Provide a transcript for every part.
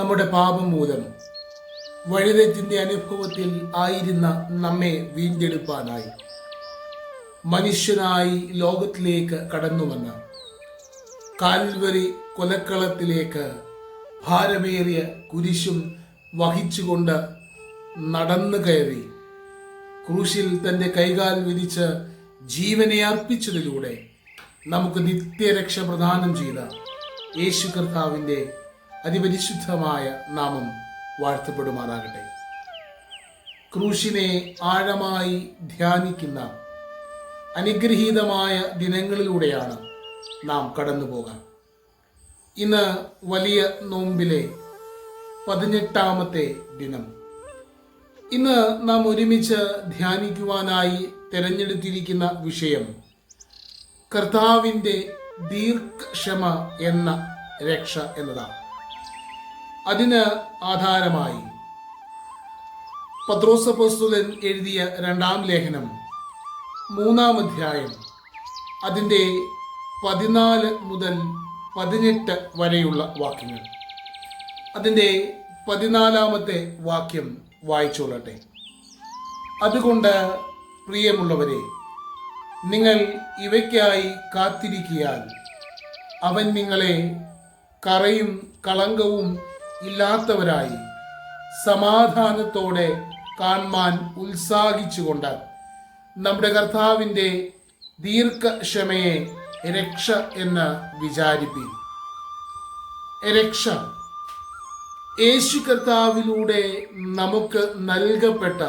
നമ്മുടെ പാപം മൂലം വഴിതെറ്റിന്റെ അനുഭവത്തിൽ ആയിരുന്ന നമ്മെ വീണ്ടെടുപ്പാനായി. മനുഷ്യനായി ലോകത്തിലേക്ക് കടന്നു വന്ന കാൽവരി കൊലക്കളത്തിലേക്ക് ഭാരമേറിയ കുരിശും വഹിച്ചുകൊണ്ട് നടന്നു കയറി ക്രൂശിൽ തന്റെ കൈകാൽ വിരിച്ച് ജീവനെ അർപ്പിച്ചതിലൂടെ നമുക്ക് നിത്യരക്ഷ പ്രദാനം ചെയ്ത യേശു കർത്താവിന്റെ അതിപരിശുദ്ധമായ നാമം വാഴ്ത്തപ്പെടുമാറാകട്ടെ. ക്രൂശിനെ ആഴമായി ധ്യാനിക്കുന്ന അനുഗ്രഹീതമായ ദിനങ്ങളിലൂടെയാണ് നാം കടന്നു പോകാൻ ഇന്ന് വലിയ നോമ്പിലെ പതിനെട്ടാമത്തെ ദിനം. ഇന്ന് നാം ഒരുമിച്ച് ധ്യാനിക്കുവാനായി തിരഞ്ഞെടുത്തിരിക്കുന്ന വിഷയം കർത്താവിന്റെ ദീർഘക്ഷമ എന്ന രക്ഷ എന്നതാണ്. അതിന് ആധാരമായി. പത്രോസപ്പോസ്തുലൻ എഴുതിയ രണ്ടാം ലേഖനം മൂന്നാം അധ്യായം അതിന്റെ പതിനാല് മുതൽ പതിനെട്ട് വരെയുള്ള വാക്യങ്ങൾ. അതിന്റെ പതിനാലാമത്തെ വാക്യം വായിച്ചോളട്ടെ. അതുകൊണ്ട് പ്രിയമുള്ളവരെ നിങ്ങൾ ഇവയ്ക്കായി കാത്തിരിക്കിയാൽ അവൻ നിങ്ങളെ കറയും കളങ്കവും ഇല്ലാത്തവരായി സമാധാനത്തോടെ കാണാൻ ഉത്സാഹിച്ചുകൊണ്ട് നമ്മുടെ കർത്താവിന്റെ ദീർഘക്ഷമയെ രക്ഷ എന്ന് വിചാരിപ്പി രക്ഷ. യേശു കർത്താവിലൂടെ നമുക്ക് നൽകപ്പെട്ട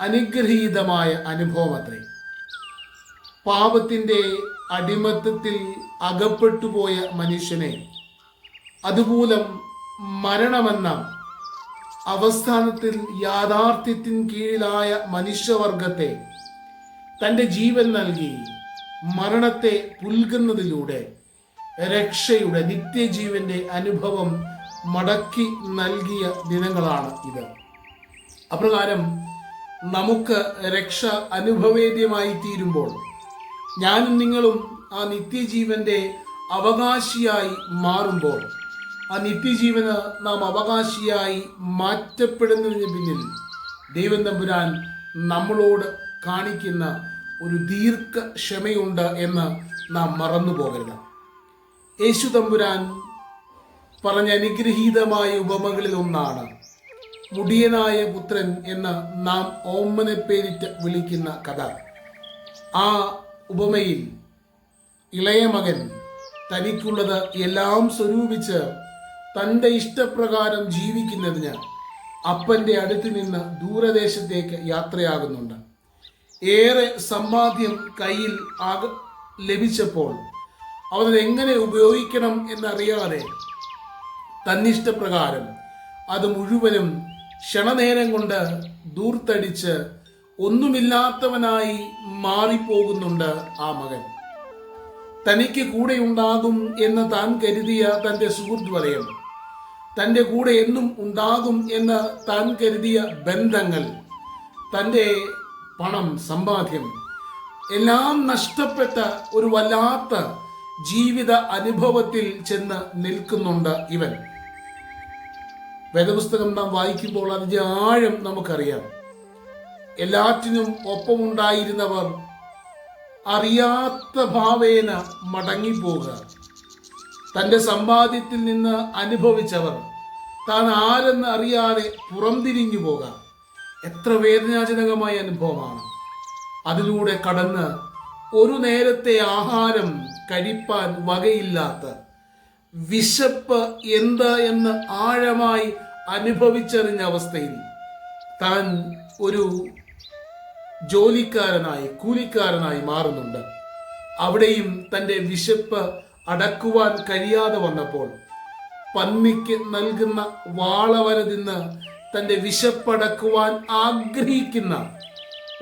അനുഗ്രഹീതമായ അനുഭവമത്രേ പാപത്തിന്റെ അടിമത്തത്തിൽ അകപ്പെട്ടുപോയ മനുഷ്യനെ അതുമൂലം മരണമെന്ന അവസ്ഥാനത്തിൽ യാഥാർത്ഥ്യത്തിന് കീഴിലായ മനുഷ്യവർഗത്തെ തന്റെ ജീവൻ നൽകി മരണത്തെ പുൽകുന്നതിലൂടെ രക്ഷയുടെ നിത്യജീവന്റെ അനുഭവം മടക്കി നൽകിയ ദിനങ്ങളാണ് ഇത്. അപ്രകാരം നമുക്ക് രക്ഷ അനുഭവേദ്യമായി തീരുമ്പോൾ ഞാനും നിങ്ങളും ആ നിത്യജീവന്റെ അവകാശിയായി മാറുമ്പോൾ ആ നിത്യജീവന് നാം അവകാശിയായി മാറ്റപ്പെടുന്നതിന് പിന്നിൽ ദൈവം തമ്പുരാൻ നമ്മളോട് കാണിക്കുന്ന ഒരു ദീർഘ ക്ഷമയുണ്ട് എന്ന് നാം മറന്നു പോകരുത്. യേശു തമ്പുരാൻ പറഞ്ഞ അനുഗ്രഹീതമായ ഉപമകളിൽ ഒന്നാണ് മുടിയനായ പുത്രൻ എന്ന് നാം ഓമ്മനെ പേരിട്ട് വിളിക്കുന്ന കഥ. ആ ഉപമയിൽ ഇളയ മകൻ തനിക്കുള്ളത് എല്ലാം സ്വരൂപിച്ച് തന്റെ ഇഷ്ടപ്രകാരം ജീവിക്കുന്നതിന് അപ്പന്റെ അടുത്ത് നിന്ന് ദൂരദേശത്തേക്ക് യാത്രയാകുന്നുണ്ട്. ഏറെ സമ്പാദ്യം കയ്യിൽ ആക ലഭിച്ചപ്പോൾ അവനെങ്ങനെ എങ്ങനെ ഉപയോഗിക്കണം എന്നറിയാതെ തന്നിഷ്ടപ്രകാരം അത് മുഴുവനും ക്ഷണനേരം കൊണ്ട് ദൂർത്തടിച്ച് ഒന്നുമില്ലാത്തവനായി മാറിപ്പോകുന്നുണ്ട് ആ മകൻ. തനിക്ക് കൂടെയുണ്ടാകും എന്ന് താൻ കരുതിയ തന്റെ സുഹൃത്ത് വലയം തന്റെ കൂടെ എന്നും ഉണ്ടാകും എന്ന് താൻ കരുതിയ ബന്ധങ്ങൾ തന്റെ പണം സമ്പാദ്യം എല്ലാം നഷ്ടപ്പെട്ട ഒരു വല്ലാത്ത ജീവിത അനുഭവത്തിൽ ചെന്ന് നിൽക്കുന്നുണ്ട് ഇവൻ. വേദപുസ്തകം നാം വായിക്കുമ്പോൾ അതിന്റെ ആഴം നമുക്കറിയാം. എല്ലാറ്റിനും ഒപ്പമുണ്ടായിരുന്നവർ അറിയാത്ത ഭാവേന മടങ്ങിപ്പോകുക തന്റെ സമ്പാദ്യത്തിൽ നിന്ന് അനുഭവിച്ചവർ താൻ ആരെന്ന് അറിയാതെ പുറംതിരിഞ്ഞു പോകാം. എത്ര വേദനാജനകമായ അനുഭവമാണ്. അതിലൂടെ കടന്ന് ഒരു നേരത്തെ ആഹാരം കഴിപ്പാൻ വകയില്ലാത്ത വിശപ്പ് എന്ത് എന്ന് ആഴമായി അനുഭവിച്ചറിഞ്ഞ അവസ്ഥയിൽ താൻ ഒരു ജോലിക്കാരനായി കൂലിക്കാരനായി മാറുന്നുണ്ട്. അവിടെയും തന്റെ വിശപ്പ് അടക്കുവാൻ കഴിയാതെ വന്നപ്പോൾ പന്നിക്ക് നൽകുന്ന വാളവര തിന്ന് തന്റെ വിശപ്പടക്കുവാൻ ആഗ്രഹിക്കുന്ന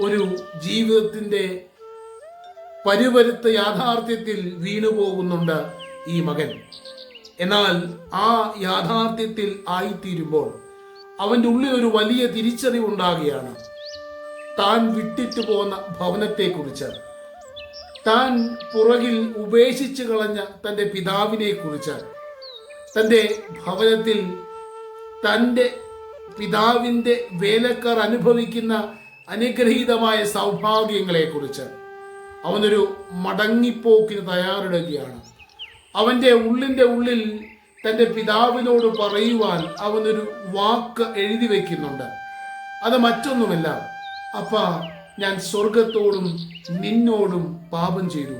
ഒരു ജീവിതത്തിന്റെ പരുവരുത്ത യാഥാർത്ഥ്യത്തിൽ വീണുപോകുന്നുണ്ട് ഈ മകൻ. എന്നാൽ ആ യാഥാർത്ഥ്യത്തിൽ ആയിത്തീരുമ്പോൾ അവന്റെ ഉള്ളിൽ ഒരു വലിയ തിരിച്ചറിവുണ്ടാകുകയാണ്. താൻ വിട്ടിട്ടു പോകുന്ന ഭവനത്തെക്കുറിച്ച് താൻ പുറകിൽ ഉപേക്ഷിച്ചു കളഞ്ഞ തന്റെ പിതാവിനെ കുറിച്ച് തന്റെ ഭവനത്തിൽ തന്റെ പിതാവിന്റെ വേലക്കാർ അനുഭവിക്കുന്ന അനുഗ്രഹീതമായ സൗഭാഗ്യങ്ങളെക്കുറിച്ച് അവനൊരു മടങ്ങിപ്പോക്കിന് തയ്യാറെടുക്കുകയാണ്. അവന്റെ ഉള്ളിന്റെ ഉള്ളിൽ തന്റെ പിതാവിനോട് പറയുവാൻ അവനൊരു വാക്ക് എഴുതി വയ്ക്കുന്നുണ്ട് അത് മറ്റൊന്നുമല്ല അപ്പ ഞാൻ സ്വർഗത്തോടും നിന്നോടും പാപം ചെയ്തു.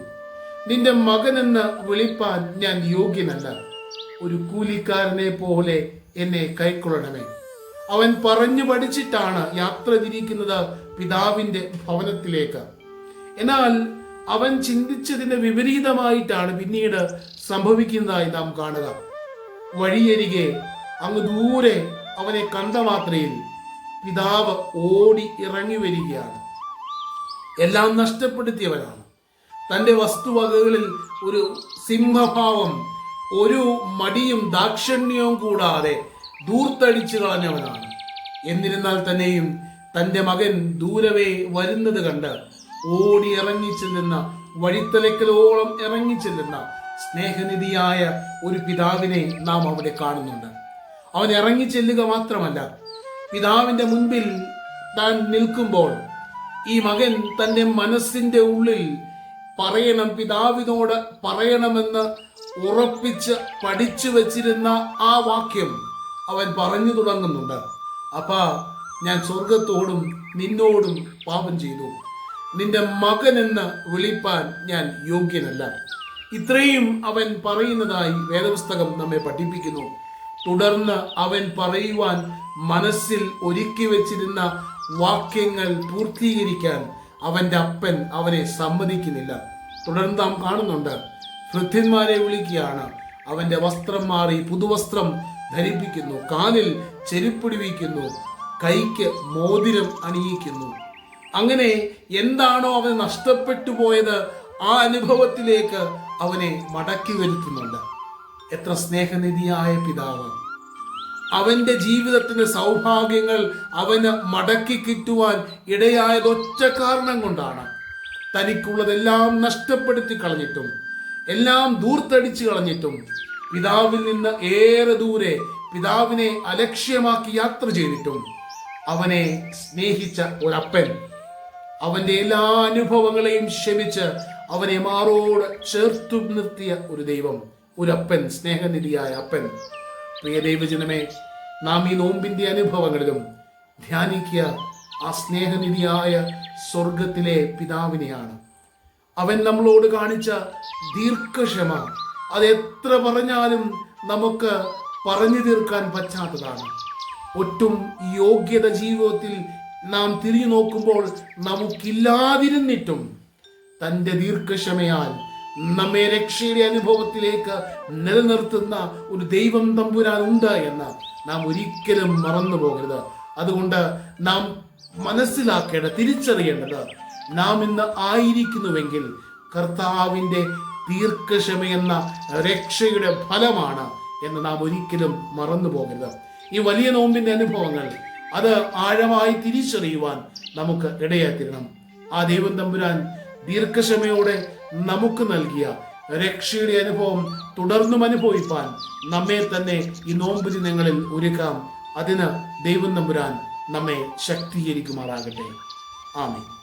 നിന്റെ മകനെന്ന് വിളിപ്പാൻ ഞാൻ യോഗ്യനല്ല. ഒരു കൂലിക്കാരനെ പോലെ എന്നെ കൈക്കൊള്ളണമേ. അവൻ പറഞ്ഞു പഠിച്ചിട്ടാണ് യാത്ര തിരിക്കുന്നത് പിതാവിന്റെ ഭവനത്തിലേക്ക്. എന്നാൽ അവൻ ചിന്തിച്ചതിന് വിപരീതമായിട്ടാണ് പിന്നീട് സംഭവിക്കുന്നതായി നാം കാണുക. വഴിയരികെ അങ്ങ് ദൂരെ അവനെ കണ്ട മാത്രയിൽ പിതാവ് ഓടി ഇറങ്ങി വരികയാണ്. എല്ലാം നഷ്ടപ്പെടുത്തിയവനാണ്. തന്റെ വസ്തുവകകളിൽ ഒരു സിംഹഭാവം ഒരു മടിയും ദാക്ഷിണ്യവും കൂടാതെ ദൂർത്തടിച്ചു കളഞ്ഞവനാണ്. എന്നിരുന്നാൽ തന്നെയും തന്റെ മകൻ ദൂരവേ വരുന്നത് കണ്ട് ഓടി ഇറങ്ങിച്ചെല്ലുന്ന വഴിത്തലക്കലോളം ഇറങ്ങിച്ചെല്ലുന്ന സ്നേഹനിധിയായ ഒരു പിതാവിനെ നാം അവിടെ കാണുന്നുണ്ട്. അവൻ ഇറങ്ങിച്ചെല്ലുക മാത്രമല്ല പിതാവിന്റെ മുൻപിൽ താൻ നിൽക്കുമ്പോൾ ഈ മകൻ തന്റെ മനസ്സിന്റെ ഉള്ളിൽ പറയണം പിതാവിനോട് പറയണമെന്ന് ഉറപ്പിച്ച് പഠിച്ചു വച്ചിരുന്ന ആ വാക്യം അവൻ പറഞ്ഞു തുടങ്ങുന്നുണ്ട്. അപ്പാ ഞാൻ സ്വർഗത്തോടും നിന്നോടും പാപം ചെയ്തു. നിന്റെ എന്ന് വിളിപ്പാൻ ഞാൻ യോഗ്യനല്ല. ഇത്രയും അവൻ പറയുന്നതായി വേദപുസ്തകം നമ്മെ പഠിപ്പിക്കുന്നു. തുടർന്ന് അവൻ പറയുവാൻ മനസ്സിൽ ഒരുക്കി വച്ചിരുന്ന വാക്യങ്ങൾ പൂർത്തീകരിക്കാൻ അവന്റെ അപ്പൻ അവനെ സമ്മതിക്കുന്നില്ല. തുടർന്ന് നാം കാണുന്നുണ്ട് വൃദ്ധന്മാരെ വിളിക്കുകയാണ്. അവന്റെ വസ്ത്രം മാറി പുതുവസ്ത്രം ധരിപ്പിക്കുന്നു കാലിൽ ചെരുപ്പിടിവിക്കുന്നു കൈക്ക് മോതിരം അണിയിക്കുന്നു. അങ്ങനെ എന്താണോ അവന് നഷ്ടപ്പെട്ടു പോയത് ആ അനുഭവത്തിലേക്ക് അവനെ മടക്കി വരുത്തുന്നുണ്ട്. എത്ര സ്നേഹനിധിയായ പിതാവ്. അവന്റെ ജീവിതത്തിന്റെ സൗഭാഗ്യങ്ങൾ അവന് മടക്കി കിട്ടുവാൻ ഇടയായത് ഒറ്റ കാരണം കൊണ്ടാണ്. തനിക്കുള്ളതെല്ലാം നഷ്ടപ്പെടുത്തി കളഞ്ഞിട്ടും എല്ലാം ദൂർത്തടിച്ചു കളഞ്ഞിട്ടും പിതാവിൽ നിന്ന് ഏറെ ദൂരെ പിതാവിനെ അലക്ഷ്യമാക്കി യാത്ര ചെയ്തിട്ടും അവനെ സ്നേഹിച്ച ഒരപ്പൻ അവന്റെ എല്ലാ അനുഭവങ്ങളെയും ക്ഷമിച്ച് അവനെ മാറോട് ചേർത്തു നിർത്തിയ ഒരു ദൈവം ഒരപ്പൻ സ്നേഹനിധിയായ അപ്പൻ. പ്രിയ ദൈവജനമേ നാം ഈ നോമ്പിന്റെ അനുഭവങ്ങളിലും ധ്യാനിക്കുക. ആ സ്നേഹനിധിയായ സ്വർഗത്തിലെ പിതാവിനെയാണ്. അവൻ നമ്മളോട് കാണിച്ച ദീർഘക്ഷമ അത് എത്ര പറഞ്ഞാലും നമുക്ക് പറഞ്ഞു തീർക്കാൻ പറ്റാത്തതാണ്. ഒട്ടും യോഗ്യത ജീവിതത്തിൽ നാം തിരിഞ്ഞു നോക്കുമ്പോൾ നമുക്കില്ലാതിരുന്നിട്ടും തന്റെ ദീർഘക്ഷമയാൽ നമ്മെ രക്ഷയുടെ അനുഭവത്തിലേക്ക് നിലനിർത്തുന്ന ഒരു ദൈവം തമ്പുരാൻ ഉണ്ട് എന്ന് നാം ഒരിക്കലും മറന്നു പോകരുത്. അതുകൊണ്ട് നാം മനസ്സിലാക്കേണ്ട തിരിച്ചറിയേണ്ടത് നാം ഇന്ന് ആയിരിക്കുന്നുവെങ്കിൽ കർത്താവിന്റെ ദീർഘക്ഷമയെന്ന രക്ഷയുടെ ഫലമാണ് എന്ന് നാം ഒരിക്കലും മറന്നു പോകരുത്. ഈ വലിയ നോമ്പിന്റെ അനുഭവങ്ങൾ അത് ആഴമായി തിരിച്ചറിയുവാൻ നമുക്ക് ഇടയാത്തിരണം ആ ദൈവം തമ്പുരാൻ ദീർഘക്ഷമയോടെ നമുക്ക് നൽകിയ രക്ഷയുടെ അനുഭവം തുടർന്നും അനുഭവിപ്പാൻ നമ്മെ തന്നെ ഈ നോമ്പ് ദിനങ്ങളിൽ ഒരുക്കാം. അതിന് ദൈവം നമ്പുരാൻ നമ്മെ ശക്തീകരിക്കുമാറാകട്ടെ. ആമേ